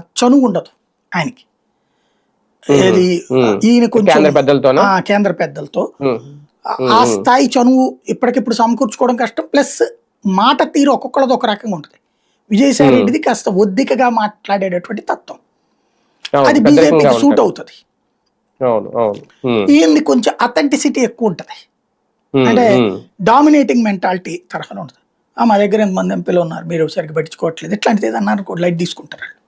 చనువు ఉండదు ఆయనకి. ఏది. ఈయన కొంచెం కేంద్ర పెద్దలతో. ఆ- స్థాయి చనువు ఇప్పటికిప్పుడు సమకూర్చుకోవడం కష్టం. ప్లస్ మాట తీరు ఒక్కొక్కళ్ళది ఒక రకంగా ఉంటుంది. విజయసాయి రెడ్డిది కాస్త ఒద్దికగా మాట్లాడేటటువంటి తత్వం. అది బీజేపీకి సూట్. అవుతుంది. ఈయనది కొంచెం అథెంటిసిటీ ఎక్కువ ఉంటుంది. అంటే డామినేటింగ్ మెంటాలిటీ తరహాలో ఉంటుంది. ఆ, మా దగ్గర ఎంతమంది ఎంపీలు ఉన్నారు మీరు సరిగ్గా పట్టించుకోవట్లేదు. ఇట్లాంటిది ఏదన్నా అనుకో లైట్ తీసుకుంటారు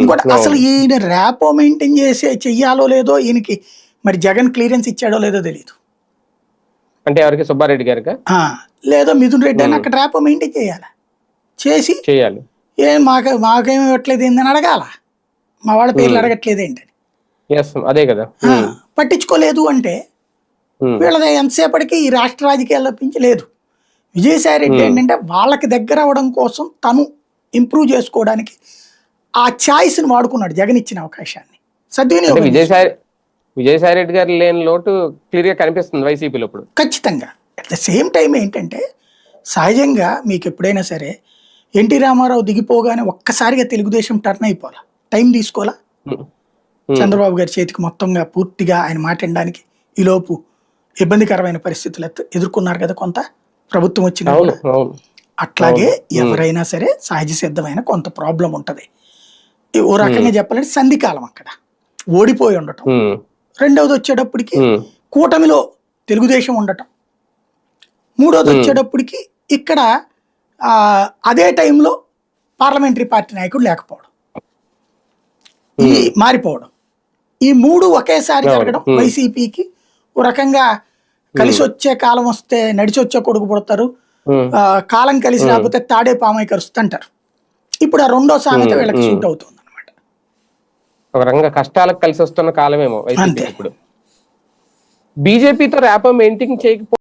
ఇంకోటి అవును. అసలు ఈయన ర్యాపో మెయింటైన్ చేసే చెయ్యాలో లేదో ఈయనకి మరి జగన్ క్లియరెన్స్ ఇచ్చాడో లేదో తెలియదు అంటే ఎవరికి? సుబ్బారెడ్డి గారికి? లేదో మిథున్ రెడ్డి అని అక్కడ ర్యాపో మెయింటైన్ చేయాలి? చేసి చేయాలి. ఏం మాకు మాకేం ఇవ్వట్లేదు ఏందని అడగాల? మా వాళ్ళ పేర్లు అడగట్లేదు ఏంటని. అదే కదా. పట్టించుకోలేదు అంటే వీళ్ళది ఎంతసేపటికి ఈ రాష్ట్ర రాజకీయాల్లో పించి లేదు విజయసాయి రెడ్డి ఏంటంటే వాళ్ళకి దగ్గర అవ్వడం కోసం తను ఇంప్రూవ్ చేసుకోవడానికి ఆ ఛాయిస్ని వాడుకున్నాడు జగన్ ఇచ్చిన అవకాశాన్ని. సద్వినియోగం విజయసాయి విజయసాయి రెడ్డి గారు లేని లోటు క్లియర్గా కనిపిస్తుంది వైసీపీలో ఇప్పుడు. ఖచ్చితంగా. అట్ ద సేమ్ టైం ఏంటంటే సహజంగా మీకు ఎప్పుడైనా సరే ఎన్టీ రామారావు దిగిపోగానే ఒక్కసారిగా తెలుగుదేశం టర్న్ అయిపోవాలా టైం తీసుకోవాలా చంద్రబాబు గారి చేతికి మొత్తంగా పూర్తిగా ఆయన మాట్లాడడానికి ఈలోపు ఇబ్బందికరమైన పరిస్థితులు ఎదుర్కొన్నారు కదా కొంత. ప్రభుత్వం వచ్చిన అట్లాగే ఎవరైనా సరే సహజ సిద్ధమైన కొంత ప్రాబ్లం ఉంటది. ఓ రకంగా చెప్పాలంటే సంధికాలం అక్కడ. ఓడిపోయి ఉండటం. రెండవది వచ్చేటప్పటికి కూటమిలో తెలుగుదేశం ఉండటం. మూడోది వచ్చేటప్పటికి ఇక్కడ అదే టైంలో పార్లమెంటరీ పార్టీ నాయకుడు లేకపోవడం. ఈ మారిపోవడం. ఈ మూడు ఒకేసారి జరగడం వైసీపీకి ఓ రకంగా కలిసి వచ్చే కాలం వస్తే నడిచి వచ్చే కొడుకు పుడతారు. కాలం కలిసి రాకపోతే తాడే పామై కరుస్తుంటారు. ఇప్పుడు ఆ రెండో సామెత వీళ్ళకి సూట్ అవుతుంది. ఒక రకంగా కష్టాలకు కలిసి వస్తున్న కాలమేమో. ఇప్పుడు బీజేపీతో ర్యాపో మెయింటైన్ చేయకపోతే